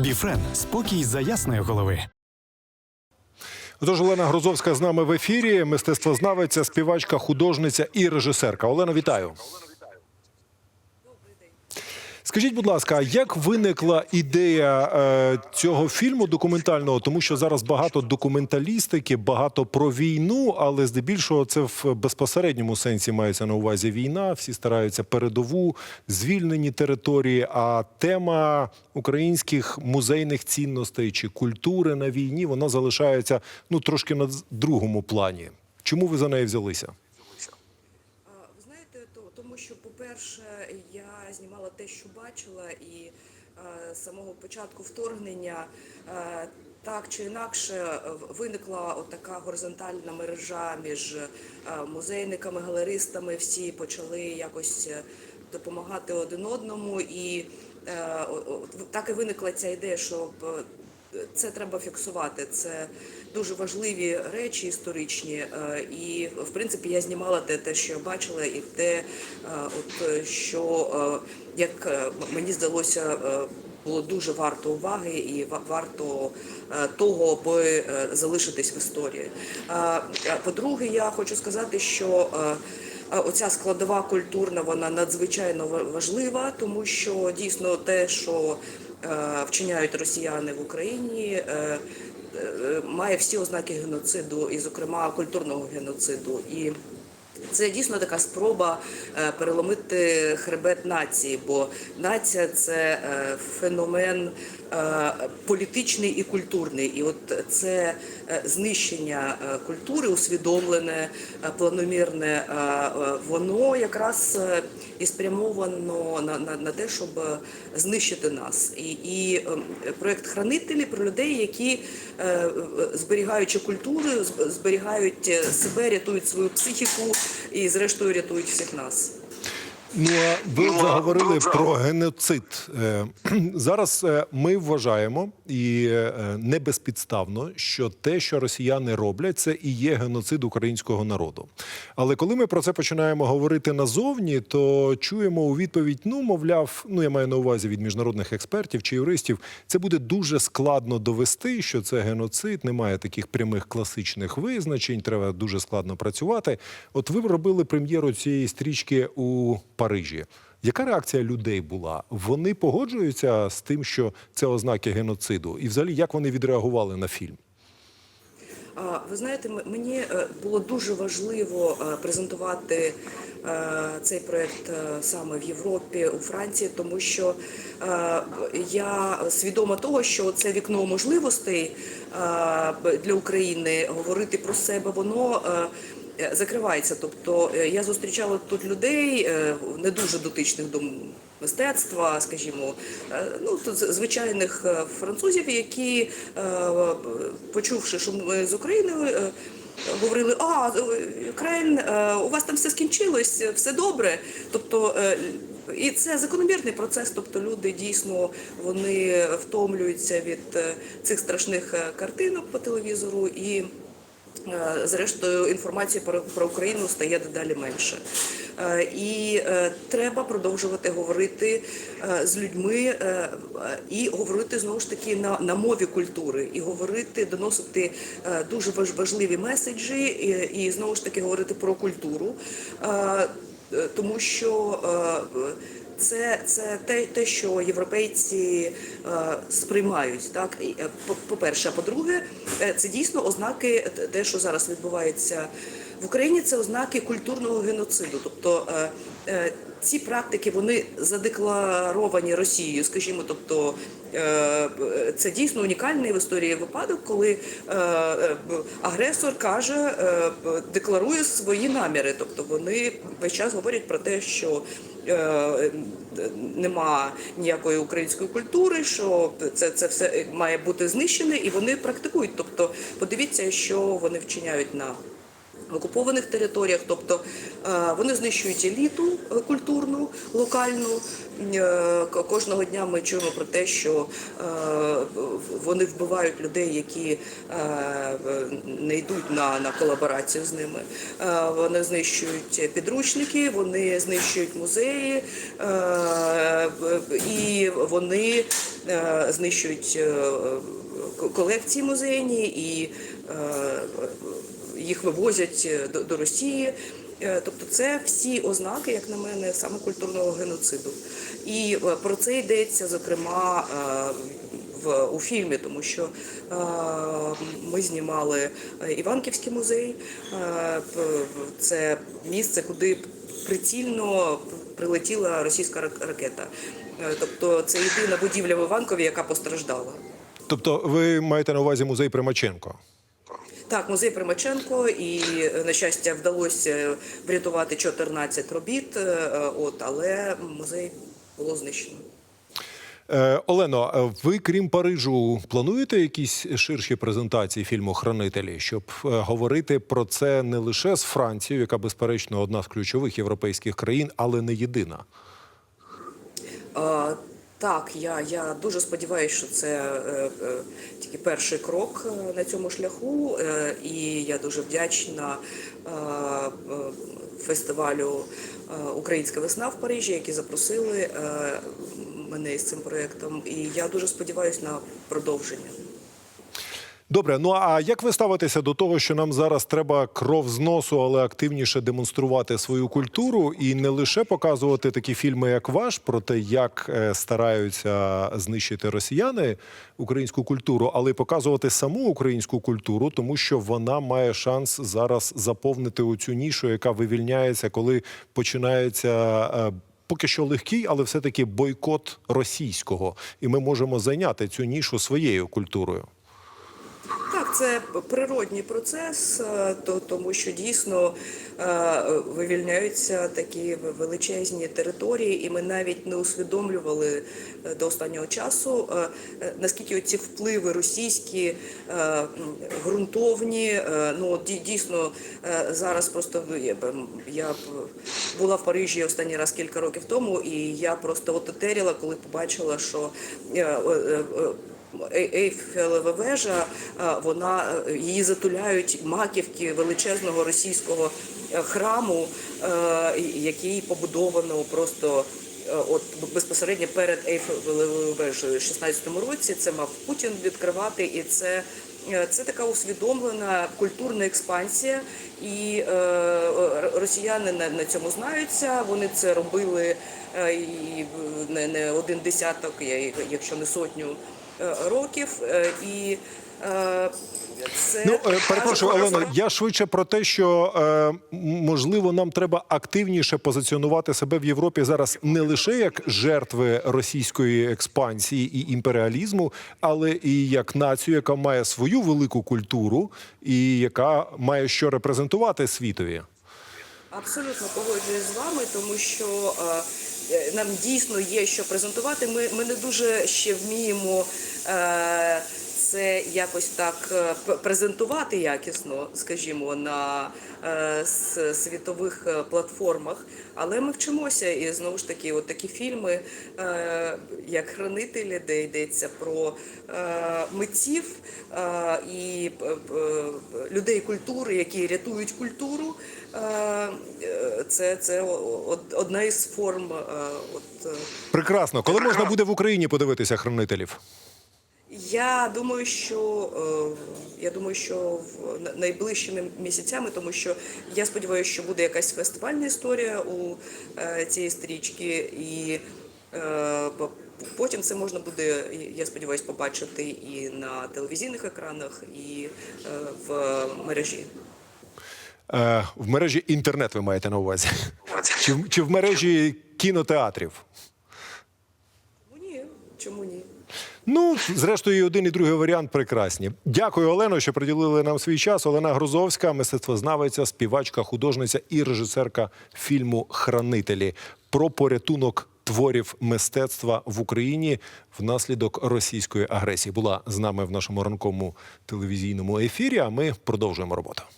Біфрен спокій за ясної голови. Отож, Олена Грозовська з нами в ефірі. Мистецтвознавиця, співачка, художниця і режисерка. Олена, вітаю. Скажіть, будь ласка, як виникла ідея е, цього фільму документального? Тому що зараз багато документалістики, багато про війну, але здебільшого це в безпосередньому сенсі мається на увазі війна. Всі стараються передову, звільнені території. А тема українських музейних цінностей чи культури на війні вона залишається ну трошки на другому плані. Чому ви за неї взялися? Ви знаєте, то тому що, по-перше, я знімала те, що бачила, і е, з самого початку вторгнення е, так чи інакше е, виникла така горизонтальна мережа між музейниками, галеристами. Всі почали якось допомагати один одному, і так і виникла ця ідея, щоб це треба фіксувати. Це дуже важливі речі історичні. е, І в принципі я знімала те, те, що я бачила, і те, е, от що е, як мені здалося. Було дуже варто уваги і ва- варто того, аби залишитись в історії. По-друге, я хочу сказати, що Оця складова культурна вона надзвичайно важлива, тому що дійсно те, що е, вчиняють росіяни в Україні, е, е, має всі ознаки геноциду, і, зокрема, культурного геноциду. І це дійсно така спроба е, переломити хребет нації, бо нація це е, феномен е, політичний і культурний. І от це знищення культури, усвідомлене, планомірне, воно якраз і спрямовано на, на, на те, щоб знищити нас. І, і е, проект хранителі про людей, які зберігаючи культуру, зберігають себе, рятують свою психіку і, зрештою, рятують всіх нас. Ну а ви заговорили про геноцид. Е, Зараз е, ми вважаємо і е, не безпідставно, що те, що росіяни роблять, це і є геноцид українського народу. Але коли ми про це починаємо говорити назовні, то чуємо у відповідь: ну, мовляв, ну я маю на увазі від міжнародних експертів чи юристів, це буде дуже складно довести, що це геноцид, немає таких прямих класичних визначень, треба дуже складно працювати. От ви робили прем'єру цієї стрічки у Парижі. Яка реакція людей була? Вони погоджуються з тим, що це ознаки геноциду, і взагалі як вони відреагували на фільм? Ви знаєте, мені е, було дуже важливо е, презентувати е, цей проект саме в Європі, у Франції, тому що я свідома того, що це вікно можливостей для України говорити про себе, воно. Е, Закривається, тобто е, я зустрічала тут людей е, не дуже дотичних до мистецтва, скажімо, ну тут звичайних французів, які, почувши, що ми з України, говорили: а е, у вас там все скінчилось, все добре. Тобто, і це закономірний процес. Тобто, люди дійсно вони втомлюються від цих страшних картинок по телевізору і. Е, Зрештою, інформації про, Україну стає дедалі менше. Е, І е, треба продовжувати говорити з людьми і говорити знову ж таки на, на мові культури, і говорити, доносити дуже важливі меседжі, і, і знову ж таки говорити про культуру, тому що це, це те, те, що європейці е, сприймають. Так е, по- по-перше, а по-друге, е, це дійсно ознаки те- що зараз відбувається в Україні. Це ознаки культурного геноциду. Тобто е, е, ці практики вони задекларовані Росією, скажімо, тобто. е, Це дійсно унікальний в історії випадок, коли агресор каже, декларує свої наміри. Тобто вони весь час говорять про те, що нема ніякої української культури, що це, це все має бути знищене, і вони практикують. Тобто, подивіться, що вони вчиняють на окупованих територіях, тобто е, вони знищують еліту е, культурну, локальну. Е, Кожного дня ми чуємо про те, що вони вбивають людей, які не йдуть на, на колаборацію з ними. Вони знищують підручники, вони знищують музеї і вони знищують колекції музейні і їх вивозять е, до, до Росії. Е, Тобто це всі ознаки, як на мене, саме культурного геноциду. І е, про це йдеться, зокрема, в, у фільмі, тому що ми знімали Іванківський музей. Це місце, куди прицільно прилетіла російська ракета. Тобто це єдина будівля в Іванкові, яка постраждала. Тобто, ви маєте на увазі музей Примаченко? Так, музей Примаченко, і е, на щастя вдалося врятувати 14 робіт. е, е, От, але музей було знищено. Олено, ви крім Парижу, плануєте якісь ширші презентації фільму Хранителі, щоб говорити про це не лише з Францією, яка безперечно одна з ключових європейських країн, але не єдина. Так, я, я дуже сподіваюся, що це е, е, тільки перший крок е, на цьому шляху, е, і я дуже вдячна е, е, фестивалю е, Українська весна в Парижі, які запросили е, мене з цим проєктом. І я дуже сподіваюся на продовження. Добре, ну а як ви ставитеся до того, що нам зараз треба кров з носу, але активніше демонструвати свою культуру і не лише показувати такі фільми, як ваш, про те, як е, стараються знищити росіяни українську культуру, але й показувати саму українську культуру, тому що вона має шанс зараз заповнити оцю нішу, яка вивільняється, коли починається. е, Поки що легкий, але все-таки бойкот російського, і ми можемо зайняти цю нішу своєю культурою. Це природній процес, е, то тому що дійсно е, вивільняються такі величезні території, і ми навіть не усвідомлювали е, до останнього часу, наскільки ці впливи російські ґрунтовні. Ну дій- дійсно зараз просто я була в Парижі останній раз кілька років тому, і я просто отетеріла, коли побачила, що Ейфелева вежа, вона е, її затуляють маківки величезного російського е, храму, е, який побудовано просто. От безпосередньо перед Ейфелевою вежею в 16-му році це мав Путін відкривати, і це, це така усвідомлена культурна експансія. І росіяни на, на цьому знаються. Вони це робили і не, не один десяток, якщо не сотню років. е, І е, це Ну, е, перепрошую, Олено, я швидше про те, що е, можливо нам треба активніше позиціонувати себе в Європі зараз не лише як жертви російської експансії і імперіалізму, але і як націю, яка має свою велику культуру і яка має що репрезентувати світові. Абсолютно погоджуюсь з вами, тому що е, е, нам дійсно є що презентувати. Ми, ми не дуже ще вміємо е, це якось так е, презентувати якісно, скажімо, на е, світових е, платформах. Але ми вчимося, і знову ж таки, от такі фільми, як хранителі, де йдеться про митців і людей культури, які рятують культуру. Це, це одна із форм. От, Прекрасно. Коли можна буде в Україні подивитися хранителів? Я думаю, що е, я думаю, що в найближчими місяцями, тому що я сподіваюся, що буде якась фестивальна історія у е, цієї стрічки, і е, потім це можна буде, я сподіваюся, побачити і на телевізійних екранах, і в мережі. В мережі інтернет ви маєте на увазі? Чи в мережі кінотеатрів? Чому ні? Чому ні? Ну, зрештою, і один і другий варіант прекрасні. Дякую, Олено, що приділили нам свій час. Олена Грозовська, мистецтвознавиця, співачка, художниця і режисерка фільму Хранителі про порятунок творів мистецтва в Україні внаслідок російської агресії. Була з нами в нашому ранковому телевізійному ефірі. А ми продовжуємо роботу.